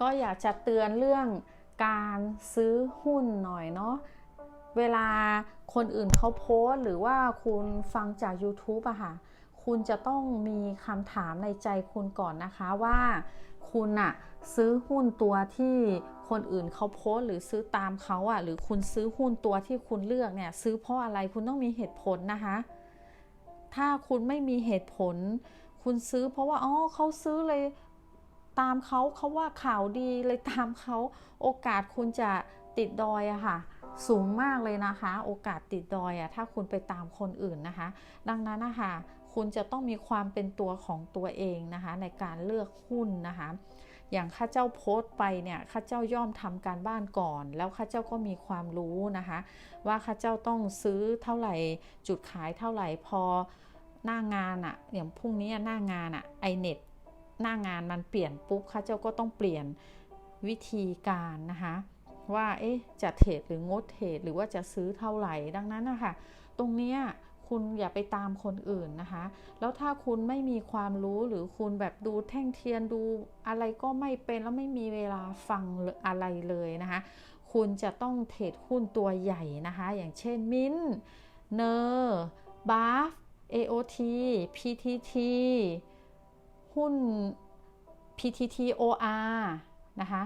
ก็อยากจะเตือนเรื่องการซื้อหุ้นหน่อยเนาะเวลาคนอื่นเขาโพสหรือว่าคุณฟังจาก YouTube อะค่ะ คุณจะต้องมีคำถามในใจคุณก่อนนะคะว่าคุณอะซื้อหุ้นตัวที่คนอื่นเขาโพสหรือซื้อตามเขาอะหรือคุณซื้อหุ้นตัวที่คุณเลือกเนี่ยซื้อเพราะอะไรคุณต้องมีเหตุผลนะคะ ถ้าคุณไม่มีเหตุผล คุณซื้อเพราะว่าอ๋อเขาซื้อเลย ตามเขาเขาว่าข่าวดีเลยตามเขาโอกาสคุณจะติดดอยอะค่ะ สูงมากเลยนะคะ โอกาสติดดอยอะถ้าคุณไปตามคนอื่นนะคะ ดังนั้นนะคะคุณจะต้องมีความเป็นตัวของตัวเองนะคะ ในการเลือกหุ้นนะคะ อย่างข้าเจ้าโพสต์ไปเนี่ยข้าเจ้าย่อมทำการบ้านก่อน แล้วข้าเจ้าก็มีความรู้นะคะ ว่าข้าเจ้าต้องซื้อเท่าไหร่ จุดขายเท่าไหร่พอหน้างานอะอย่างพรุ่งนี้หน้างานอะไอเน็ต หน้างานมันเปลี่ยนปุ๊บข้าเจ้าก็ต้องเปลี่ยนวิธีการนะคะว่าเอ๊ะจะเทรดหรืองดเทรดหรือว่าจะซื้อเท่าไหร่ดังนั้นนะคะตรงเนี้ยคุณอย่าไปตามคนอื่นนะคะ แล้วถ้าคุณไม่มีความรู้หรือคุณแบบดูแท่งเทียนดูอะไรก็ไม่เป็นแล้วไม่มีเวลาฟังอะไรเลยนะคะ คุณจะต้องเทรดหุ้นตัวใหญ่นะคะ อย่างเช่นมินเนอร์บาฟ AOT PTT หุ้น PTT OR นะคะ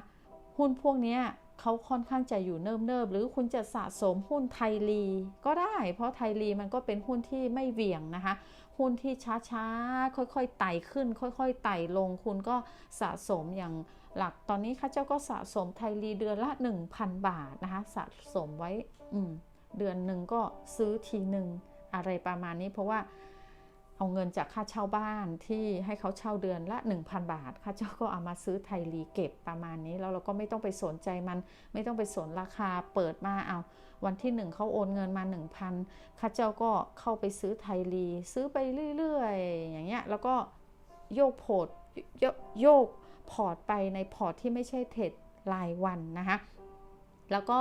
หุ้นพวกนี้เขาค่อนข้างจะอยู่เนิบๆ หรือคุณจะสะสมหุ้นไทยลีก็ได้ เพราะไทยลีมันก็เป็นหุ้นที่ไม่เหวี่ยงนะคะ หุ้นที่ช้าๆ ค่อยๆ ไต่ขึ้น ค่อยๆ ไต่ลง คุณก็สะสมอย่างหลัก ตอนนี้ข้าเจ้าก็สะสมไทยลีเดือนละ 1,000 บาทนะคะ สะสมไว้เดือนหนึ่งก็ซื้อทีหนึ่งอะไรประมาณนี้ เพราะว่า เอาเงินจากค่าเช่าบ้านที่ให้เขาเช่าเดือนละ 1,000 บาท ค่าเจ้าก็เอามาซื้อไทยรีเก็บประมาณนี้ แล้วเราก็ไม่ต้องไปสนใจมัน ไม่ต้องไปสนราคาเปิดมาเอา วันที่หนึ่งเขาโอนเงินมา 1,000 ค่าเจ้าก็เข้าไปซื้อไทยรีซื้อไปเรื่อยๆ อย่างเงี้ยแล้วก็โยกพอร์ตโยกพอร์ตไปในพอร์ตที่ไม่ใช่เทรดรายวันนะคะแล้วก็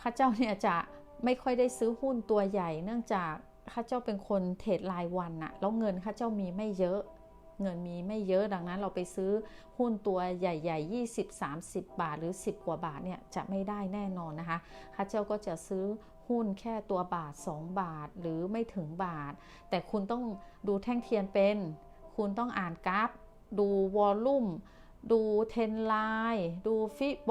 ข้าเจ้าเนี่ยจะไม่ค่อยได้ซื้อหุ้นตัวใหญ่เนื่องจาก ข้าเจ้าเป็นคนเทรดรายวันอะแล้วเงินข้าเจ้ามีไม่เยอะ เงินมีไม่เยอะดังนั้นเราไปซื้อหุ้นตัวใหญ่ๆ20 30 บาทหรือ 10 กว่าบาทเนี่ยจะไม่ได้แน่นอนนะคะข้าเจ้าก็จะซื้อหุ้นแค่ตัวบาท 2 บาทหรือไม่ถึงบาท แต่คุณต้องดูแท่งเทียนเป็น คุณต้องอ่านกราฟ ดูวอลลุ่ม ดูเทนไลน์ดูฟิโบ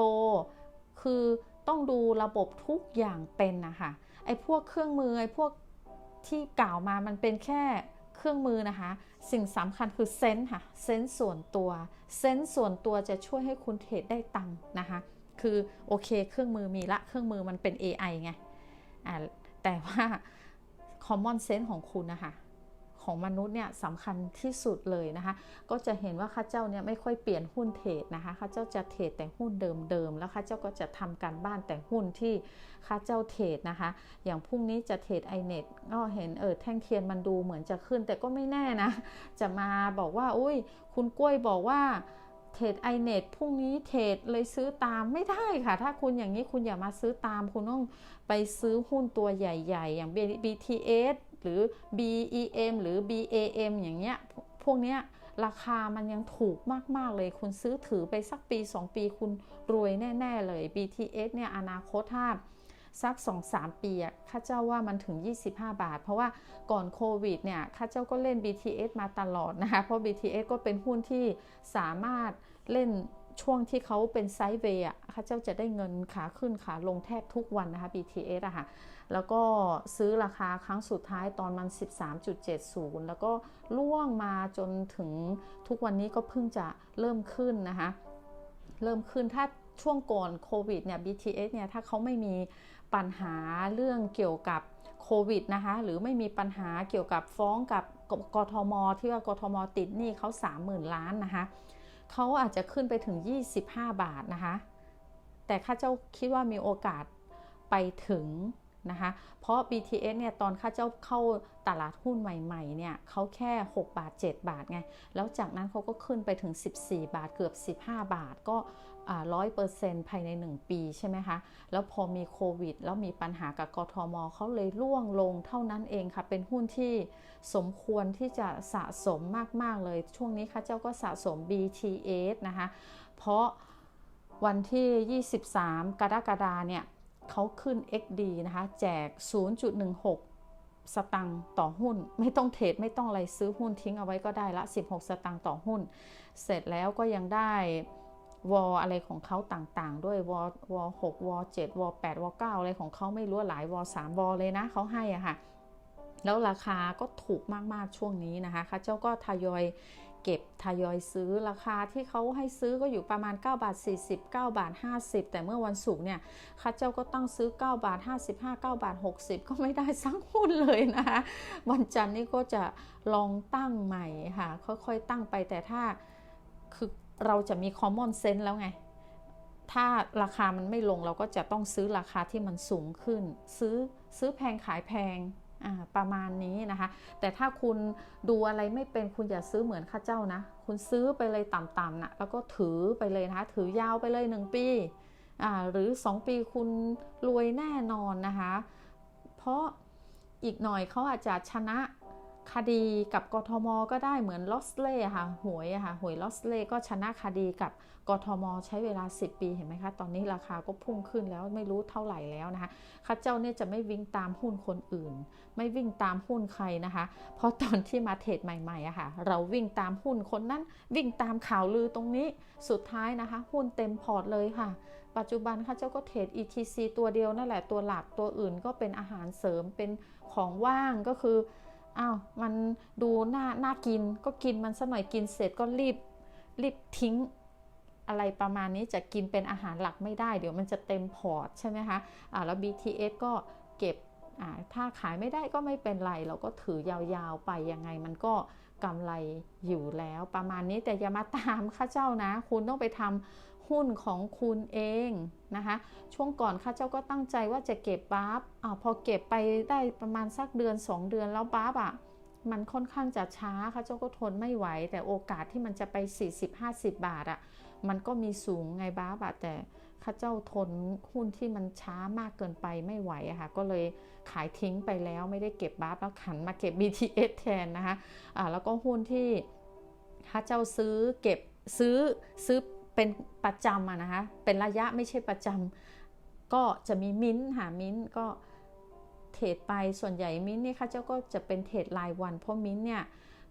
คือต้องดูระบบทุกอย่างเป็นนะคะไอ้พวกเครื่องมือไอ้พวก ที่กล่าวมามันเป็นแค่เครื่องมือนะคะ สิ่งสำคัญคือเซนส์ค่ะ เซนส์ส่วนตัว เซนส์ส่วนตัวจะช่วยให้คุณเทรดได้ตังค์นะคะ คือโอเค เครื่องมือมีละเครื่องมือมันเป็น AI ไงอ่าแต่ว่า common sense ของคุณนะคะ ของมนุษย์เนี่ยสำคัญที่สุดเลยนะคะ ก็จะเห็นว่าข้าเจ้าเนี่ยไม่ค่อยเปลี่ยนหุ้นเทรดนะคะข้าเจ้าจะเทรดแต่หุ้นเดิมๆแล้วข้าเจ้าก็จะทำการบ้านแต่หุ้นที่ข้าเจ้าเทรดนะคะ อย่างพรุ่งนี้จะเทรดไอเน็ตก็เห็นเออแท่งเทียนมันดูเหมือนจะขึ้น แต่ก็ไม่แน่นะ จะมาบอกว่าอุ้ยคุณกล้วยบอกว่าเทรดไอเน็ตพรุ่งนี้เทรดเลยซื้อตามไม่ได้ค่ะ ถ้าคุณอย่างนี้คุณอย่ามาซื้อตามคุณต้องไปซื้อหุ้นตัวใหญ่ ๆ อย่าง BTS หรือ BEM หรือ BAM อย่างเงี้ยพวกเนี้ยราคามันยังถูกมาก ๆ เลย คุณซื้อถือไปสักปี 2 ปีคุณรวยแน่ ๆ เลย BTS เนี่ยอนาคตถ้าสัก 2-3 ปีอะข้าเจ้าว่ามันถึง 25 บาท เพราะว่าก่อนโควิดเนี่ยข้าเจ้าก็เล่น BTS มาตลอดนะคะ เพราะ BTS ก็เป็นหุ้นที่สามารถเล่น ช่วงที่เขาเป็นไซด์เวย์อะข้าเจ้าจะได้เงินขาขึ้นขาลงแทบทุกวันนะคะ BTS อะค่ะ แล้วก็ซื้อราคาครั้งสุดท้ายตอนมัน 13.70 แล้วก็ล่วงมาจนถึงทุกวันนี้ก็เพิ่งจะเริ่มขึ้นนะคะ เริ่มขึ้นถ้าช่วงก่อนโควิดเนี่ย BTS เนี่ยถ้าเขาไม่มีปัญหาเรื่องเกี่ยวกับโควิดนะคะ หรือไม่มีปัญหาเกี่ยวกับฟ้องกับกทม ที่ว่ากทมติดหนี้เขา30,000 ล้านนะคะ เขาอาจจะขึ้นไปถึง 25 บาทนะคะ แต่ข้าเจ้าคิดว่ามีโอกาสไปถึงนะคะ เพราะ BTS เนี่ยตอนข้าเจ้าเข้าตลาดหุ้นใหม่ๆเนี่ยเขาแค่ 6 บาท 7 บาทไง แล้วจากนั้นเขาก็ขึ้นไปถึง 14 บาทเกือบ 15 บาท ก็ ร้อยเปอร์เซ็นต์ภายใน 1 ปีใช่ไหมคะ แล้วพอมีโควิด แล้วมีปัญหากับกทมเขาเลยล่วงลงเท่านั้นเองค่ะ เป็นหุ้นที่สมควรที่จะสะสมมาก ๆ เลย ช่วงนี้ข้าเจ้าก็สะสม BTS นะคะ เพราะวันที่ 23 กรกฎาเนี่ยเขาขึ้น XD นะคะ แจก 0.16สตังค์ต่อหุ้นไม่ต้องเทรดไม่ต้องอะไรซื้อหุ้นทิ้งเอาไว้ก็ได้ละ 16 สตังค์ต่อหุ้น เสร็จแล้วก็ยังได้ วออะไรของเขาต่างๆ ด้วยวอวอ6วอ7วอ8วอ9อะไรของเขาไม่รู้หลายวอ3วอเลยนะเขาให้อะค่ะ แล้วราคาก็ถูกมากๆช่วงนี้นะคะข้าเจ้าก็ทยอยเก็บทยอยซื้อราคาที่เขาให้ซื้อก็อยู่ประมาณ9บาท40 9บาท50 แต่เมื่อวันศุกร์เนี่ยข้าเจ้าก็ตั้งซื้อ9บาท55 9บาท60 ก็ไม่ได้สักหุ้นเลยนะคะวันจันทร์นี่ก็จะลองตั้งใหม่ค่ะค่อยๆตั้งไปแต่ถ้าคือ เราจะมี common sense แล้วไง ถ้าราคามันไม่ลงเราก็จะต้องซื้อราคาที่มันสูงขึ้น ซื้อซื้อแพงขายแพงประมาณนี้นะคะ แต่ถ้าคุณดูอะไรไม่เป็นคุณอย่าซื้อเหมือนข้าเจ้านะ คุณซื้อไปเลยต่ำๆนะแล้วก็ถือไปเลยนะคะ ถือยาวไปเลย 1 ปี หรือ 2 ปีคุณรวยแน่นอนนะคะ เพราะอีกหน่อยเขาอาจจะชนะ คดีกับกทมก็ได้เหมือนลอสเล่ค่ะหวยค่ะหวยลอสเล่ก็ชนะคดีกับกทมใช้เวลา 10 ปีเห็นไหมคะตอนนี้ราคาก็พุ่งขึ้นแล้วไม่รู้เท่าไหร่แล้วนะคะข้าเจ้าเนี่ยจะไม่วิ่งตามหุ้นคนอื่น ไม่วิ่งตามหุ้นใครนะคะ เพราะตอนที่มาเทรดใหม่ๆอะค่ะเราวิ่งตามหุ้นคนนั้นวิ่งตามข่าวลือตรงนี้สุดท้ายนะคะ หุ้นเต็มพอร์ตเลยค่ะ ปัจจุบันข้าเจ้าก็เทรด ETC ตัวเดียวนั่นแหละตัวหลักตัวอื่นก็เป็นอาหารเสริมเป็นของว่างก็คือ อ้าวมันดูน่าน่ากินก็กินมันสักหน่อยกินเสร็จก็รีบรีบทิ้งอะไรประมาณนี้จะกินเป็นอาหารหลักไม่ได้ เดี๋ยวมันจะเต็มพอร์ตใช่ไหมคะอ่าแล้ว BTS ก็เก็บอ่าถ้าขายไม่ได้ก็ไม่เป็นไร เราก็ถือยาวๆไปยังไงมันก็กำไรอยู่แล้วประมาณนี้แต่อย่ามาตามข้าเจ้านะ คุณต้องไปทำ หุ้นของคุณเองนะคะ ช่วงก่อนข้าเจ้าก็ตั้งใจว่าจะเก็บบาร์ฟอพอเก็บไปได้ประมาณสักเดือน 2 เดือนแล้วบาร์ฟอะมันค่อนข้างจะช้าข้าเจ้าก็ทนไม่ไหว แต่โอกาสที่มันจะไป 40-50 บาทอะมันก็มีสูงไงบาร์ฟอะแต่ข้าเจ้าทนหุ้นที่มันช้ามากเกินไปไม่ไหวอะค่ะก็เลยขายทิ้งไปแล้วไม่ได้เก็บบาร์ฟแล้วขันมาเก็บ BTS แทนนะคะอ่าแล้วก็หุ้นที่ข้าเจ้าซื้อเก็บซื้อซื้อ เป็นประจำนะคะ เป็นระยะไม่ใช่ประจำก็จะมีมิ้นหามิ้นก็เทรดไปส่วนใหญ่มิ้นนี่ค่ะเจ้าก็จะเป็นเทรดรายวัน เพราะมิ้นเนี่ย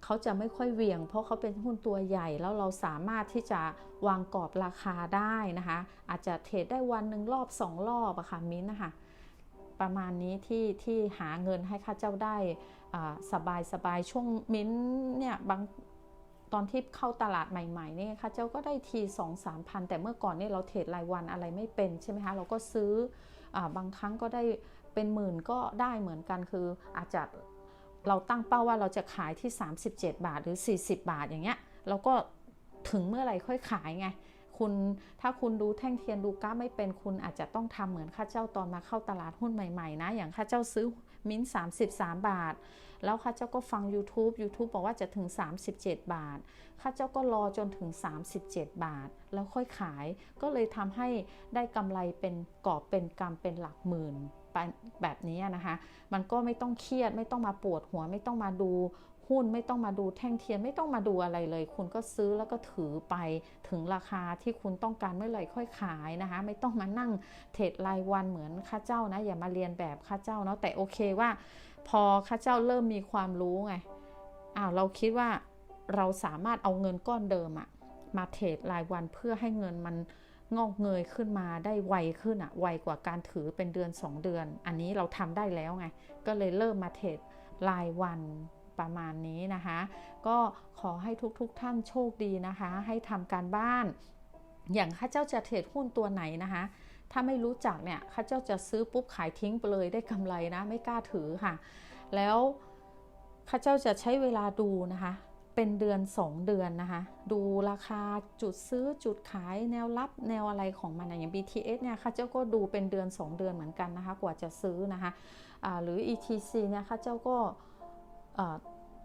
เขาจะไม่ค่อยเวียง เพราะเขาเป็นหุ้นตัวใหญ่แล้วเราสามารถที่จะวางกรอบราคาได้นะคะ อาจจะเทรดได้วันหนึ่งรอบสองรอบอะค่ะมิ้นนะคะประมาณนี้ที่ที่หาเงินให้ข้าเจ้าได้สบายสบายช่วงมิ้นเนี่ยบาง ตอนที่เข้าตลาดใหม่ๆนี่ค่ะเจ้าก็ได้ทีสองสามพันแต่เมื่อก่อนนี่เราเทรดรายวันอะไรไม่เป็นใช่ไหมคะเราก็ซื้อบางครั้งก็ได้เป็นหมื่นก็ได้เหมือนกันคืออาจจะเราตั้งเป้าว่าเราจะขายที่ 37 บาทหรือ 40 บาทอย่างเงี้ยเราก็ถึงเมื่อไหร่ค่อยขายไง คุณถ้าคุณดูแท่งเทียนดูก้าไม่เป็นคุณอาจจะต้องทำเหมือนข้าเจ้าตอนมาเข้าตลาดหุ้นใหม่ๆนะ อย่างข้าเจ้าซื้อ มิ้น33บาท แล้วข้าเจ้าก็ฟัง YouTube YouTube บอกว่าจะถึง 37 บาทข้าเจ้าก็รอจนถึง 37 บาท แล้วค่อยขายก็เลยทำให้ได้กำไรเป็นกอบเป็นกำเป็นหลักหมื่นแบบนี้นะคะ มันก็ไม่ต้องเครียดไม่ต้องมาปวดหัวไม่ต้องมาดู หุ้นไม่ต้องมาดูแท่งเทียนไม่ต้องมาดูอะไรเลย คุณก็ซื้อแล้วก็ถือไปถึงราคาที่คุณต้องการเมื่อไหร่ค่อยขายนะคะ ไม่ต้องมานั่งเทรดรายวันเหมือนข้าเจ้านะ อย่ามาเรียนแบบข้าเจ้าเนาะแต่โอเคว่า พอข้าเจ้าเริ่มมีความรู้ไงอ้าวเราคิดว่าเราสามารถเอาเงินก้อนเดิมอะมาเทรดรายวันเพื่อให้เงินมันงอกเงยขึ้นมาได้ไวขึ้นอะไวกว่าการถือเป็นเดือน 2 เดือน อันนี้เราทำได้แล้วไง ก็เลยเริ่มมาเทรดรายวัน ประมาณนี้นะคะ ก็ขอให้ทุกๆทท่านโชคดีนะคะ ให้ทำการบ้าน อย่างข้าเจ้าจะเทรดหุ้นตัวไหนนะคะ ถ้าไม่รู้จักเนี่ยข้าเจ้าจะซื้อปุ๊บขายทิ้งไปเลยได้กำไรนะ ไม่กล้าถือค่ะ แล้วข้าเจ้าจะใช้เวลาดูนะคะเป็นเดือน 2 เดือนนะคะ ดูราคาจุดซื้อจุดขายแนวรับแนวอะไรของมันอย่าง BTS เนี่ยค่ะเจ้าก็ดูเป็นเดือน 2 เดือนเหมือนกันนะคะ กว่าจะซื้อนะคะะหรือ ETC เนี่ยค่ะเจ้าก็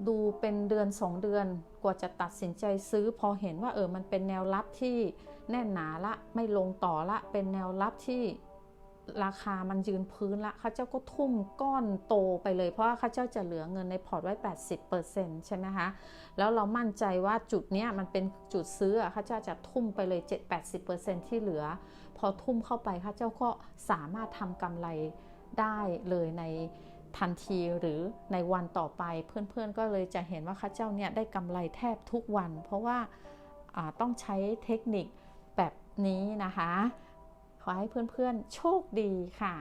ดูเป็นเดือน 2 เดือนกว่าจะตัดสินใจซื้อ พอเห็นว่าเออมันเป็นแนวรับที่แน่นหนาละไม่ลงต่อละ เป็นแนวรับที่ราคามันยืนพื้นละข้าเจ้าก็ทุ่มก้อนโตไปเลย เพราะว่าข้าเจ้าจะเหลือเงินในพอร์ตไว้ 80%ใช่ไหมคะ แล้วเรามั่นใจว่าจุดเนี้ยมันเป็นจุดซื้อข้าเจ้าจะทุ่มไปเลย 7-80%ที่เหลือ พอทุ่มเข้าไปข้าเจ้าก็สามารถทำกำไรได้เลยใน ทันทีหรือในวันต่อไปเพื่อนๆก็เลยจะเห็นว่าข้าเจ้าเนี่ยได้กำไรแทบทุกวัน เพราะว่าต้องใช้เทคนิคแบบนี้นะคะ ขอให้เพื่อนๆโชคดีค่ะ